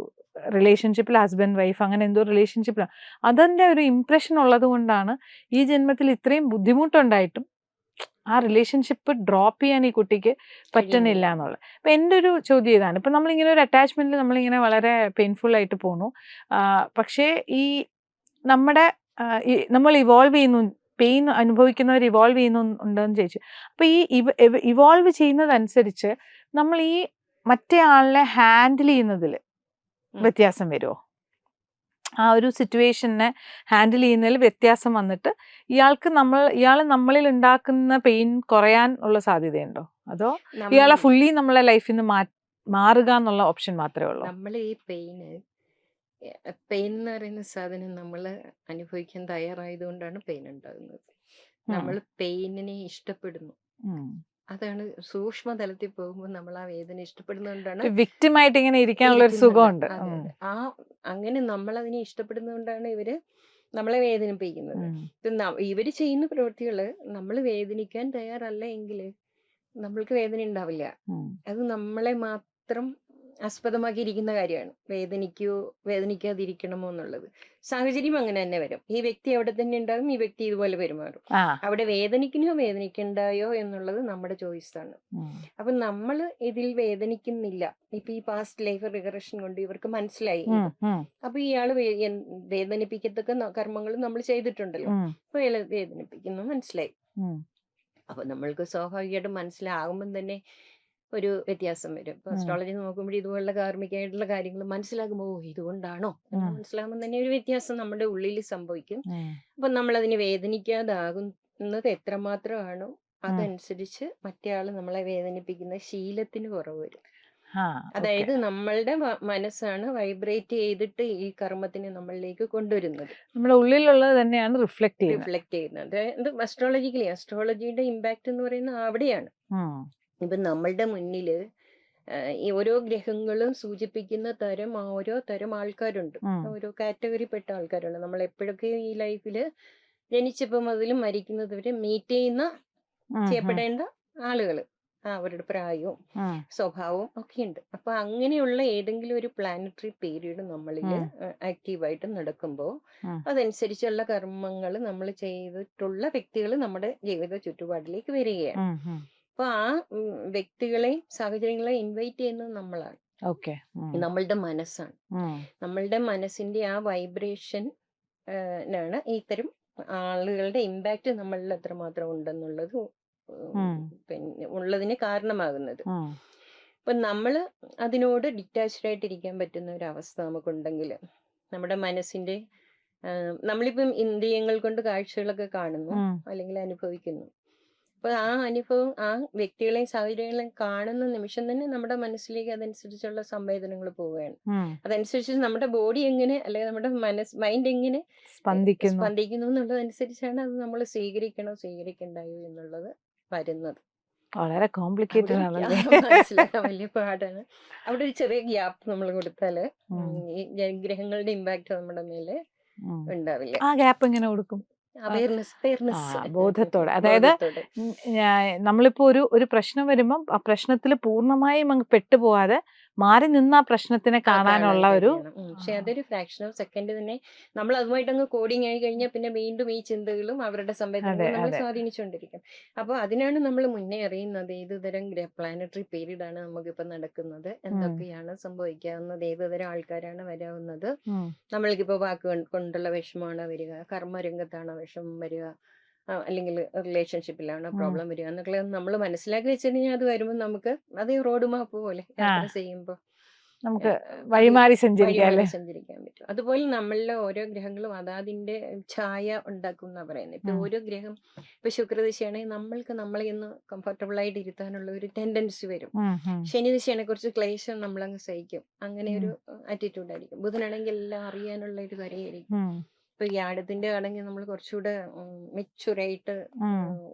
റിലേഷൻഷിപ്പിൽ ഹസ്ബൻഡ് വൈഫ് അങ്ങനെ എന്തോ റിലേഷൻഷിപ്പിലാണ് അതിന്റെ ഒരു ഇംപ്രഷൻ ഉള്ളത് കൊണ്ടാണ് ഈ ജന്മത്തിൽ ഇത്രയും ബുദ്ധിമുട്ടുണ്ടായിട്ടും ആ റിലേഷൻഷിപ്പ് ഡ്രോപ്പ് ചെയ്യാൻ ഈ കുട്ടിക്ക് പറ്റുന്നില്ല എന്നുള്ളത്. അപ്പം എന്റെ ഒരു ചോദ്യം ഇതാണ്. ഇപ്പം നമ്മളിങ്ങനെ ഒരു അറ്റാച്ച്മെന്റിൽ നമ്മളിങ്ങനെ വളരെ പെയിൻഫുൾ ആയിട്ട് പോണു. പക്ഷേ ഈ നമ്മുടെ നമ്മൾ ഇവോൾവ് ചെയ്യുന്നു പെയിൻ അനുഭവിക്കുന്നവർ ഇവോൾവ് ചെയ്യുന്നുണ്ടെന്ന് ചോദിച്ചു. അപ്പോൾ ഈ ഇവോൾവ് ചെയ്യുന്നതനുസരിച്ച് നമ്മൾ ഈ മറ്റേ ആളിനെ ഹാൻഡിൽ ചെയ്യുന്നതിൽ. വ്യത്യാസം വരുമോ ആ ഒരു സിറ്റുവേഷനെ ഹാൻഡിൽ ചെയ്യുന്നതിൽ വ്യത്യാസം വന്നിട്ട് ഇയാൾക്ക് നമ്മൾ ഇയാൾ നമ്മളിൽ ഉണ്ടാക്കുന്ന പെയിൻ കുറയാൻ ഉള്ള സാധ്യതയുണ്ടോ? അതോ ഇയാളെ ഫുള്ളി നമ്മളെ ലൈഫിൽ നിന്ന് മാറുക എന്നുള്ള ഓപ്ഷൻ മാത്രമേ ഉള്ളൂ? നമ്മൾ ഈ പെയിന് പെയിൻ എന്ന് പറയുന്ന സാധനം നമ്മൾ അനുഭവിക്കാൻ തയ്യാറായതുകൊണ്ടാണ് പെയിൻ ഉണ്ടാകുന്നത്. നമ്മൾ പെയിനിനെ ഇഷ്ടപ്പെടുന്നു. അതാണ് സൂക്ഷ്മ തലത്തിൽ പോകുമ്പോൾ നമ്മൾ ആ വേദന ഇഷ്ടപ്പെടുന്നതുകൊണ്ടാണ് വിക്ടിമായിട്ട് ഇങ്ങനെ ഇരിക്കാനുള്ള ഒരു സുഖമുണ്ട്. ആ അങ്ങനെ നമ്മൾ അതിനെ ഇഷ്ടപ്പെടുന്നതുകൊണ്ടാണ് ഇവർ നമ്മളെ വേദനിപ്പിക്കുന്നത്. ഇവർ ചെയ്യുന്ന പ്രവൃത്തികൾ നമ്മൾ വേദനിക്കാൻ തയ്യാറല്ല എങ്കിൽ നമ്മൾക്ക് വേദന ഉണ്ടാവില്ല. അത് നമ്മളെ മാത്രം ആസ്പദമാക്കിയിരിക്കുന്ന കാര്യമാണ്. വേദനിക്കോ വേദനിക്കാതിരിക്കണമോ എന്നുള്ളത്. സാഹചര്യം അങ്ങനെ തന്നെ വരും. ഈ വ്യക്തി അവിടെ തന്നെ ഉണ്ടാകും ഈ വ്യക്തി ഇതുപോലെ പെരുമാറും. അവിടെ വേദനിക്കണോ വേദനിക്കണ്ടായോ എന്നുള്ളത് നമ്മുടെ ചോയ്സാണ്. ആണ് അപ്പൊ നമ്മൾ ഇതിൽ വേദനിക്കുന്നില്ല. ഇപ്പൊ ഈ പാസ്റ്റ് ലൈഫ് റിഗ്രഷൻ കൊണ്ട് ഇവർക്ക് മനസ്സിലായി. അപ്പൊ ഇയാൾ വേദനിപ്പിക്കത്തക്ക കർമ്മങ്ങൾ നമ്മൾ ചെയ്തിട്ടുണ്ടല്ലോ. അപ്പൊ ഇയാൾ വേദനിപ്പിക്കുന്നു മനസ്സിലായി. അപ്പൊ നമ്മൾക്ക് സ്വാഭാവികമായിട്ടും മനസ്സിലാകുമ്പം തന്നെ ഒരു വ്യത്യാസം വരും. ഇപ്പൊ അസ്ട്രോളജി നോക്കുമ്പോൾ ഇതുപോലുള്ള കാർമ്മികമായിട്ടുള്ള കാര്യങ്ങൾ മനസ്സിലാകുമ്പോൾ ഓ ഇതുകൊണ്ടാണോ? മനസ്സിലാകുമ്പോൾ തന്നെ ഒരു വ്യത്യാസം നമ്മുടെ ഉള്ളിൽ സംഭവിക്കും. അപ്പൊ നമ്മൾ അതിനെ വേദനിക്കാതാകുന്നത് എത്രമാത്രമാണോ അതനുസരിച്ച് മറ്റേ ആൾ നമ്മളെ വേദനിപ്പിക്കുന്ന ശീലത്തിന് കുറവ് വരും. അതായത് നമ്മളുടെ മനസ്സാണ് വൈബ്രേറ്റ് ചെയ്തിട്ട് ഈ കർമ്മത്തിനെ നമ്മളിലേക്ക് കൊണ്ടുവരുന്നത്. നമ്മുടെ ഉള്ളിലുള്ളത് തന്നെയാണ് റിഫ്ലക്ട് ചെയ്യുന്നത്. റിഫ്ലക്ട് ചെയ്യുന്നത്. അതായത് അസ്ട്രോളജിക്കലി അസ്ട്രോളജിയുടെ ഇമ്പാക്ട് എന്ന് പറയുന്നത് അവിടെയാണ്. ഇപ്പൊ നമ്മളുടെ മുന്നിൽ ഈ ഓരോ ഗ്രഹങ്ങളും സൂചിപ്പിക്കുന്ന തരം ഓരോ തരം ആൾക്കാരുണ്ട്. ഓരോ കാറ്റഗറി പെട്ട ആൾക്കാരുണ്ട്. നമ്മൾ എപ്പോഴൊക്കെ ഈ ലൈഫിൽ ജനിച്ചപ്പം അതിൽ മരിക്കുന്നത് വരെ മീറ്റ് ചെയ്യുന്ന. ചെയ്യപ്പെടേണ്ട ആളുകൾ അവരുടെ പ്രായവും സ്വഭാവവും ഒക്കെ ഉണ്ട്. അപ്പൊ അങ്ങനെയുള്ള ഏതെങ്കിലും ഒരു പ്ലാനറ്ററി പീരീഡ് നമ്മളിൽ ആക്റ്റീവായിട്ട് നടക്കുമ്പോൾ അതനുസരിച്ചുള്ള കർമ്മങ്ങൾ നമ്മൾ ചെയ്തിട്ടുള്ള വ്യക്തികൾ നമ്മുടെ ജീവിത ചുറ്റുപാടിലേക്ക് വരികയാണ്. അപ്പൊ ആ വ്യക്തികളെ വ്യക്തികളെയും സാഹചര്യങ്ങളെയും ഇൻവൈറ്റ് ചെയ്യുന്നത് നമ്മളാണ്. ഓക്കെ. നമ്മളുടെ മനസ്സാണ്. നമ്മളുടെ മനസ്സിന്റെ ആ വൈബ്രേഷൻ ആണ് ഇത്തരം ആളുകളുടെ ഇമ്പാക്റ്റ് നമ്മളിൽ എത്രമാത്രം ഉണ്ടെന്നുള്ളത്. പിന്നെ ഉള്ളതിന് കാരണമാകുന്നത്. അപ്പൊ നമ്മൾ നമ്മൾ അതിനോട് ഡിറ്റാച്ച്ഡ് ആയിട്ടിരിക്കാൻ പറ്റുന്ന ഒരു അവസ്ഥ നമുക്കുണ്ടെങ്കിൽ നമ്മുടെ മനസ്സിന്റെ നമ്മളിപ്പം ഇന്ദ്രിയങ്ങൾ കൊണ്ട് കാഴ്ചകളൊക്കെ കാണുന്നു അല്ലെങ്കിൽ അനുഭവിക്കുന്നു. അപ്പൊ ആ അനുഭവം ആ വ്യക്തികളെയും സാഹചര്യങ്ങളെയും കാണുന്ന നിമിഷം തന്നെ നമ്മുടെ മനസ്സിലേക്ക് അതനുസരിച്ചുള്ള സംവേദനങ്ങൾ പോവുകയാണ്. അതനുസരിച്ച് നമ്മുടെ ബോഡി എങ്ങനെ അല്ലെങ്കിൽ നമ്മുടെ മനസ്സ് മൈൻഡ് എങ്ങനെ സ്പന്ദിക്കുന്നു. സ്പന്ദിക്കുന്നു എന്നുള്ളതനുസരിച്ചാണ് അത് നമ്മൾ സ്വീകരിക്കണോ സ്വീകരിക്കണ്ടായോ എന്നുള്ളത് വരുന്നത്. വളരെ കോംപ്ലിക്കേറ്റഡ് ആണ് വലിയ പാടാണ്. അവിടെ ഒരു ചെറിയ ഗ്യാപ്പ് നമ്മൾ കൊടുത്താൽ ഈ ഗ്രഹങ്ങളുടെ ഇമ്പാക്ട് നമ്മുടെ മേലെ ഉണ്ടാവില്ല. ആ ഗ്യാപ്പ് എങ്ങനെ കൊടുക്കും? ബോധത്തോടെ. അതായത് നമ്മളിപ്പോ ഒരു ഒരു പ്രശ്നം വരുമ്പം ആ പ്രശ്നത്തിൽ പൂർണമായും അങ്ങ് പെട്ടുപോകാതെ മാറി നിന്ന് ആ പ്രശ്നത്തിനെ കാണാനുള്ള ഒരു പക്ഷെ അതൊരു ഫ്രാക്ഷൻ ഓഫ് സെക്കൻഡ് തന്നെ. നമ്മൾ അതുമായിട്ട് അങ്ങ് കോഡിങ് ആയി കഴിഞ്ഞാൽ പിന്നെ വീണ്ടും ഈ ചിന്തകളും അവരുടെ അതെ, നമ്മൾ സ്വാധീനിച്ചുകൊണ്ടിരിക്കും അപ്പോൾ അതിനാണ് നമ്മൾ മുന്നേ അറിയുന്നത് ഏതുതരം പ്ലാനറ്ററി പീരീഡ് ആണ് നമുക്കിപ്പോൾ നടക്കുന്നത് എന്തൊക്കെയാണ് സംഭവിക്കാവുന്നത് ഏതുതരം ആൾക്കാരാണ് വരാവുന്നത്. നമ്മൾക്കിപ്പോ നമ്മൾക്കിപ്പോൾ വാക്ക് കൊണ്ടുള്ള വിഷമമാണ് വരിക കർമ്മരംഗത്താണ് വിഷമം വരിക അല്ലെങ്കിൽ റിലേഷൻഷിപ്പിലാണ് പ്രോബ്ലം വരിക എന്നൊക്കെ നമ്മൾ മനസ്സിലാക്കി വെച്ച് കഴിഞ്ഞാൽ അത് വരുമ്പോൾ നമുക്ക് അത് റോഡ് മാപ്പ് പോലെ യാത്ര ചെയ്യുമ്പോൾ നമുക്ക് വഴിമാറി സഞ്ചരിക്കാം സഞ്ചരിക്കാൻ പറ്റും. അതുപോലെ നമ്മളിലെ ഓരോ ഗ്രഹങ്ങളും അതാതിന്റെ ഛായ ഉണ്ടാക്കും എന്നാ പറയുന്നത് ഇപ്പൊ ഓരോ ഗ്രഹം ഇപ്പൊ ശുക്രദിശയാണെങ്കിൽ നമ്മൾക്ക് നമ്മളെ ഒന്ന് കംഫർട്ടബിൾ ആയിട്ട് ഇരുത്താനുള്ള ഒരു ടെൻഡൻസി വരും. ഉം, ഉം. ശനി ദിശയാണെങ്കിൽ കുറച്ച് ക്ലേശം നമ്മളങ്ങ് സഹിക്കും. അങ്ങനെ ഒരു ആറ്റിറ്റ്യൂഡ് ആയിരിക്കും. ബുധനാണെങ്കിൽ എല്ലാം അറിയാനുള്ള ഒരു കാര്യമായിരിക്കും. ഇപ്പൊ ഈ ആടത്തിന്റെ ആണെങ്കിൽ നമ്മൾ കുറച്ചുകൂടെ മെച്ചുറായിട്ട്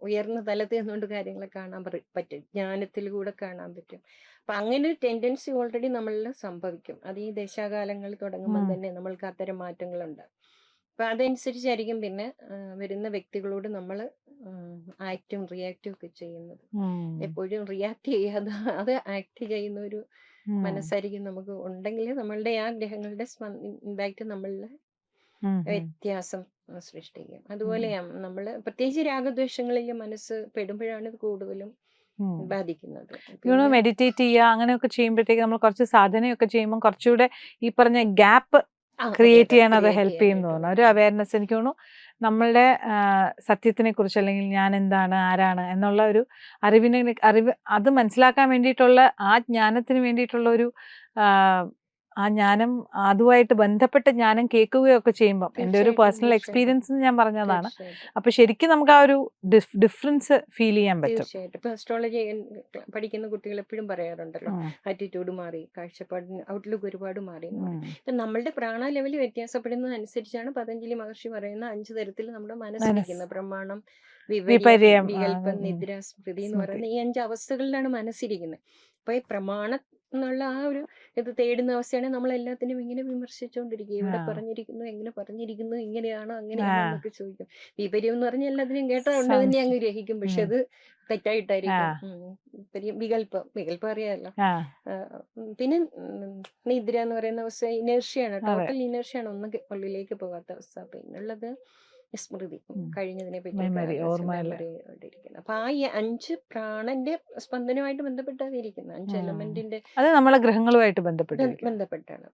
ഉയർന്ന തലത്തിൽ നിന്നുകൊണ്ട് കാര്യങ്ങളെ കാണാൻ പറ്റും ജ്ഞാനത്തിൽ കൂടെ കാണാൻ പറ്റും അപ്പൊ അങ്ങനെ ഒരു ടെൻഡൻസി ഓൾറെഡി നമ്മളിൽ സംഭവിക്കും അത് ഈ ദശാകാലങ്ങൾ തുടങ്ങുമ്പോൾ. തന്നെ നമ്മൾക്ക് അത്തരം മാറ്റങ്ങളുണ്ട് അപ്പൊ അതനുസരിച്ചായിരിക്കും പിന്നെ വരുന്ന വ്യക്തികളോട് നമ്മൾ ആക്റ്റും റിയാക്റ്റും ഒക്കെ ചെയ്യുന്നത് എപ്പോഴും റിയാക്ട് ചെയ്യാതെ അത് ആക്ട് ചെയ്യുന്ന ഒരു. മനസ്സായിരിക്കും നമുക്ക് ഉണ്ടെങ്കിൽ നമ്മളുടെ ആ ഗ്രഹങ്ങളുടെ ഇമ്പാക്ട് ഉം. വ്യത്യാസം സൃഷ്ടിക്കും. അതുപോലെ നമ്മൾ പ്രത്യേകിച്ച് രാഗദ്വേഷങ്ങളിൽ മനസ്സ് പെടുമ്പോഴാണ് ഇത് കൂടുതലും. ബാധിക്കുന്നത്. പിന്നെ- മെഡിറ്റേറ്റ് ചെയ്യുക അങ്ങനെയൊക്കെ ചെയ്യുമ്പോഴത്തേക്ക് നമ്മൾ കുറച്ച് സാധനയൊക്കെ ചെയ്യുമ്പോൾ കുറച്ചുകൂടെ ഈ പറഞ്ഞ ഗ്യാപ്പ് ക്രിയേറ്റ് ചെയ്യാൻ അത് ഹെൽപ്പ് ചെയ്യും തോന്നുന്നു. ഒരു അവയർനെസ് എനിക്ക് തോന്നുന്നു നമ്മളുടെ സത്യത്തിനെ കുറിച്ച് അല്ലെങ്കിൽ ഞാൻ എന്താണ് ആരാണ് എന്നുള്ള ഒരു അറിവിനെ അറിവ് അത് മനസ്സിലാക്കാൻ വേണ്ടിയിട്ടുള്ള ആ ജ്ഞാനത്തിന് വേണ്ടിയിട്ടുള്ള ഒരു ആ, ജ്ഞാനം അതുമായിട്ട് ബന്ധപ്പെട്ട ജ്ഞാനം കേൾക്കുകയോ ഒക്കെ ചെയ്യുമ്പോൾ എന്റെ ഒരു പേഴ്സണൽ എക്സ്പീരിയൻസ് ഞാൻ പറഞ്ഞതാണ്. അപ്പൊ ശരിക്കും നമുക്ക് ആ ഒരു ഡിഫറൻസ് ഫീൽ ചെയ്യാൻ പറ്റും. ഇപ്പൊ അസ്ട്രോളജി പഠിക്കുന്ന കുട്ടികൾ എപ്പോഴും പറയാറുണ്ടല്ലോ ആറ്റിറ്റ്യൂഡ് മാറി കാഴ്ചപ്പാടിന് ഔട്ട്ലുക്ക് ഒരുപാട് മാറി. ഇപ്പൊ നമ്മളുടെ പ്രാണ ലെവൽ വ്യത്യാസപ്പെടുന്നതനുസരിച്ചാണ് പതഞ്ജലി മഹർഷി പറയുന്ന അഞ്ചു തരത്തിൽ നമ്മുടെ മനസ്സിരിക്കുന്നത് പ്രമാണം വിപര്യം വികല്പം നിദ്ര സ്മൃതി എന്ന് പറയുന്ന ഈ അഞ്ച് അവസ്ഥകളിലാണ് മനസ്സിരിക്കുന്നത്. അപ്പൊ ഈ പ്രമാണ എന്നുള്ള ആ ഒരു ഇത് തേടുന്ന അവസ്ഥയാണ് നമ്മൾ എല്ലാത്തിനും ഇങ്ങനെ വിമർശിച്ചുകൊണ്ടിരിക്കുക ഇവിടെ. പറഞ്ഞിരിക്കുന്നു എങ്ങനെ പറഞ്ഞിരിക്കുന്നു ഇങ്ങനെയാണോ അങ്ങനെയാണോ. എന്നൊക്കെ ചോദിക്കും. വിപര്യം എന്ന് പറഞ്ഞാൽ എല്ലാത്തിനും കേട്ടതുകൊണ്ട് തന്നെ അങ്ങ് ഗ്രഹിക്കും. പക്ഷെ അത് തെറ്റായിട്ടായിരിക്കും. വികല്പം വികല്പം അറിയാമല്ലോ. പിന്നെ നിദ്ര എന്ന് പറയുന്ന അവസ്ഥ ഇനേർഷ്യയാണ് അതെ. ടോട്ടൽ ഇനേർഷ്യയാണ് ഒന്നും ഉള്ളിലേക്ക് പോകാത്ത അവസ്ഥ. പിന്നുള്ളത് സ്മൃതി. കഴിഞ്ഞതിനെ പറ്റി അപ്പൊ ആ അഞ്ച് പ്രാണന്റെ സ്പന്ദനമായിട്ട് ബന്ധപ്പെട്ടാതിരിക്കുന്നത് അഞ്ച് എലമെന്റിന്റെ അത് നമ്മളെ ഗ്രഹങ്ങളുമായിട്ട് ബന്ധപ്പെട്ടാണ്.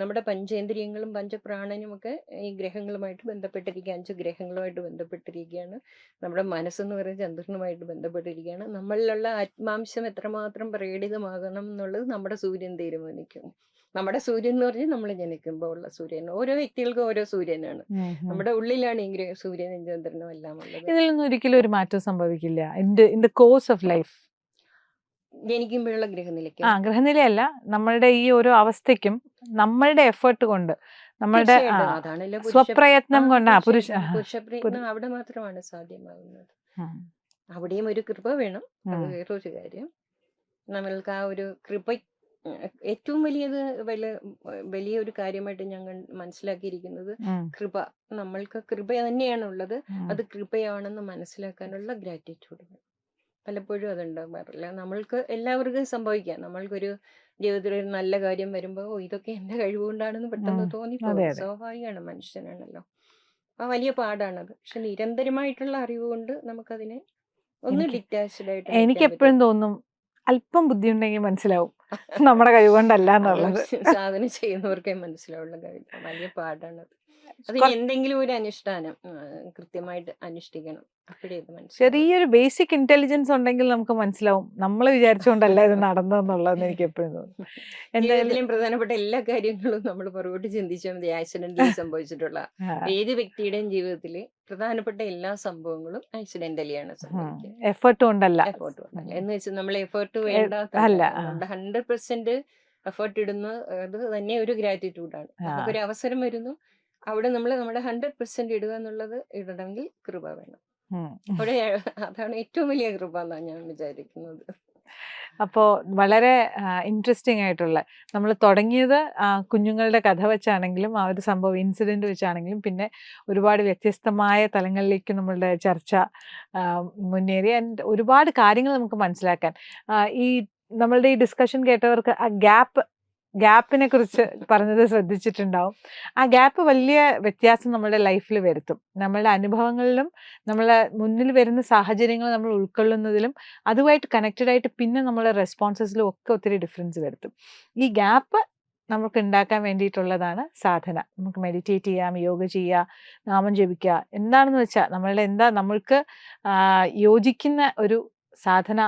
നമ്മുടെ പഞ്ചേന്ദ്രിയങ്ങളും പഞ്ചപ്രാണനും ഒക്കെ ഈ ഗ്രഹങ്ങളുമായിട്ട് ബന്ധപ്പെട്ടിരിക്കുക അഞ്ച് ഗ്രഹങ്ങളുമായിട്ട് ബന്ധപ്പെട്ടിരിക്കുകയാണ്. നമ്മുടെ മനസ്സെന്ന് പറയുന്നത് ചന്ദ്രനുമായിട്ട് ബന്ധപ്പെട്ടിരിക്കുകയാണ്. നമ്മളിലുള്ള ആത്മാംശം എത്രമാത്രം പ്രകടിതമാകണം എന്നുള്ളത് നമ്മുടെ സൂര്യൻ തീരുമാനിക്കും. നമ്മുടെ സൂര്യൻ എന്ന് പറഞ്ഞാൽ നമ്മൾ ജനിക്കുമ്പോൾ ഉള്ള സൂര്യൻ. ഓരോ വ്യക്തികൾക്കും ഓരോ സൂര്യനാണ്. നമ്മുടെ ഉള്ളിലാണ് ഗ്രഹ സൂര്യനും ചന്ദ്രനും എല്ലാം ഉള്ളത്. ഇതിലൊന്നും ഒരിക്കലും ഒരു മാറ്റം സംഭവിക്കില്ല. In the course of life ജനിക്കുമ്പോഴുള്ള ഗ്രഹനിലയ്ക്ക് ആ ഗ്രഹനിലയല്ല നമ്മളുടെ ഈ ഓരോ അവസ്ഥയ്ക്കും നമ്മളുടെ എഫേർട്ട് കൊണ്ട് നമ്മളുടെ സ്വപ്രയത്നം കൊണ്ട് പുരുഷ പുരുഷപ്രയത്നം അവിടെ മാത്രമാണ് സാധ്യമാകുന്നത്. അവിടെയും ഒരു കൃപ വേണം. വേറൊരു കാര്യം. നമ്മൾക്ക് ആ ഒരു കൃപ ഏറ്റവും വലിയത് വലിയ വലിയ ഒരു കാര്യമായിട്ട് ഞങ്ങൾ മനസ്സിലാക്കിയിരിക്കുന്നത് കൃപ. നമ്മൾക്ക് കൃപ തന്നെയാണ് ഉള്ളത് അത് കൃപയാണെന്ന് മനസ്സിലാക്കാനുള്ള ഗ്രാറ്റിറ്റ്യൂഡ് പലപ്പോഴും അതുണ്ടാകാറില്ല നമ്മൾക്ക് എല്ലാവർക്കും സംഭവിക്കാം. നമ്മൾക്കൊരു ജീവിതത്തിൽ ഒരു നല്ല കാര്യം വരുമ്പോൾ ഓ ഇതൊക്കെ എന്റെ കഴിവുകൊണ്ടാണെന്ന് പെട്ടെന്ന്. തോന്നിപ്പോകും. സ്വാഭാവികമാണ് മനുഷ്യനാണല്ലോ. ആ വലിയ പാടാണത്. പക്ഷെ നിരന്തരമായിട്ടുള്ള അറിവ് കൊണ്ട് നമുക്കതിനെ ഒന്ന് ഡിറ്റാച്ച്ഡ് ആയിട്ട് എനിക്ക് എപ്പോഴും തോന്നും അല്പം ബുദ്ധിയുണ്ടെങ്കിൽ മനസ്സിലാവും. നമ്മുടെ കഴിവുകൊണ്ടല്ല എന്നുള്ളത്. സാധനം ചെയ്യുന്നവർക്കേ മനസ്സിലാവുള്ള കാര്യം വലിയ പാടാണത്. അതിന് എന്തെങ്കിലും ഒരു അനുഷ്ഠാനം കൃത്യമായിട്ട് അനുഷ്ഠിക്കണം. ചെറിയൊരു ബേസിക് ഇന്റലിജൻസ് ഉണ്ടെങ്കിൽ നമുക്ക് മനസ്സിലാവും. നമ്മൾ വിചാരിച്ചുകൊണ്ടല്ല ഇത് നടന്നതെന്നുള്ളതെന്ന് എനിക്ക് എപ്പോഴും തോന്നുന്നു എന്തായാലും പ്രധാനപ്പെട്ട എല്ലാ കാര്യങ്ങളും നമ്മൾ പുറകോട്ട് ചിന്തിച്ചാൽ മതി. ആക്സിഡന്റിൽ സംഭവിച്ചിട്ടുള്ള ഏത് വ്യക്തിയുടെയും ജീവിതത്തിൽ പ്രധാനപ്പെട്ട എല്ലാ സംഭവങ്ങളും ആക്സിഡന്റലിയാണ് എഫേർട്ട് കൊണ്ടല്ല. എഫേർട്ട് എന്ന് വെച്ചാൽ നമ്മൾ എഫേർട്ട് വേണ്ട ഹൺഡ്രഡ് പെർസെന്റ് എഫേർട്ട് ഇടുന്ന അത് തന്നെ ഒരു ഗ്രാറ്റിറ്റ്യൂഡാണ്. നമുക്കൊരു അവസരം വരുന്നു. അവിടെ നമ്മൾ നമ്മുടെ ഹൺഡ്രഡ് പെർസെന്റ് ഇടുക എന്നുള്ളത് ഇടണമെങ്കിൽ കൃപ വേണം. അവിടെ അതാണ് ഏറ്റവും വലിയ കൃപ എന്നാണ് ഞാൻ വിചാരിക്കുന്നത്. അപ്പോ വളരെ ഇൻട്രസ്റ്റിംഗ് ആയിട്ടുള്ള നമ്മൾ തുടങ്ങിയത് കുഞ്ഞുങ്ങളുടെ കഥ വെച്ചാണെങ്കിലും ആ ഒരു സംഭവം ഇൻസിഡന്റ് വെച്ചാണെങ്കിലും പിന്നെ ഒരുപാട് വ്യത്യസ്തമായ തലങ്ങളിലേക്ക് നമ്മളുടെ ചർച്ച മുന്നേറി ആൻഡ് ഒരുപാട് കാര്യങ്ങൾ നമുക്ക് മനസ്സിലാക്കാൻ. ഈ നമ്മളുടെ ഈ ഡിസ്കഷൻ കേട്ടവർക്ക് ആ ഗ്യാപ്പ് ഗ്യാപ്പിനെ കുറിച്ച് പറഞ്ഞത് ശ്രദ്ധിച്ചിട്ടുണ്ടാവും. ആ ഗ്യാപ്പ് വലിയ വ്യത്യാസം നമ്മുടെ ലൈഫിൽ വരുത്തും. നമ്മളുടെ അനുഭവങ്ങളിലും നമ്മളെ മുന്നിൽ വരുന്ന സാഹചര്യങ്ങൾ നമ്മൾ ഉൾക്കൊള്ളുന്നതിലും അതുമായിട്ട് കണക്റ്റഡ് ആയിട്ട് പിന്നെ നമ്മളെ റെസ്പോൺസസിലും ഒക്കെ ഒത്തിരി ഡിഫറൻസ് വരുത്തും. ഈ ഗ്യാപ്പ് നമുക്ക് ഉണ്ടാക്കാൻ വേണ്ടിയിട്ടുള്ളതാണ് സാധന. നമുക്ക് മെഡിറ്റേറ്റ് ചെയ്യാം യോഗ ചെയ്യാം നാമം ജപിക്കുക. എന്താണെന്ന് വെച്ചാൽ നമ്മളുടെ എന്താ നമ്മൾക്ക് യോജിക്കുന്ന ഒരു സാധന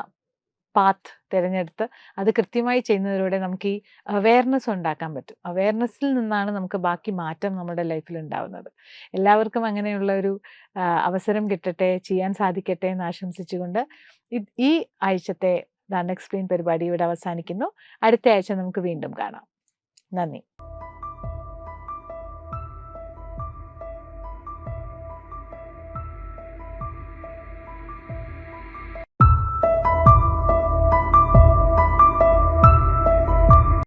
പാത്ത് തിരഞ്ഞെടുത്ത് അത് കൃത്യമായി ചെയ്യുന്നതിലൂടെ നമുക്ക് ഈ അവയർനെസ് ഉണ്ടാക്കാൻ പറ്റും. അവയർനെസ്സിൽ നിന്നാണ് നമുക്ക് ബാക്കി മാറ്റം നമ്മുടെ ലൈഫിൽ ഉണ്ടാവുന്നത്. എല്ലാവർക്കും അങ്ങനെയുള്ള ഒരു അവസരം കിട്ടട്ടെ ചെയ്യാൻ സാധിക്കട്ടെ എന്ന് ആശംസിച്ചുകൊണ്ട് ഈ ആഴ്ചത്തെ ദ എക്സ്പ്ലെയിൻ പരിപാടി ഇവിടെ അവസാനിക്കുന്നു. അടുത്ത ആഴ്ച നമുക്ക് വീണ്ടും കാണാം. നന്ദി.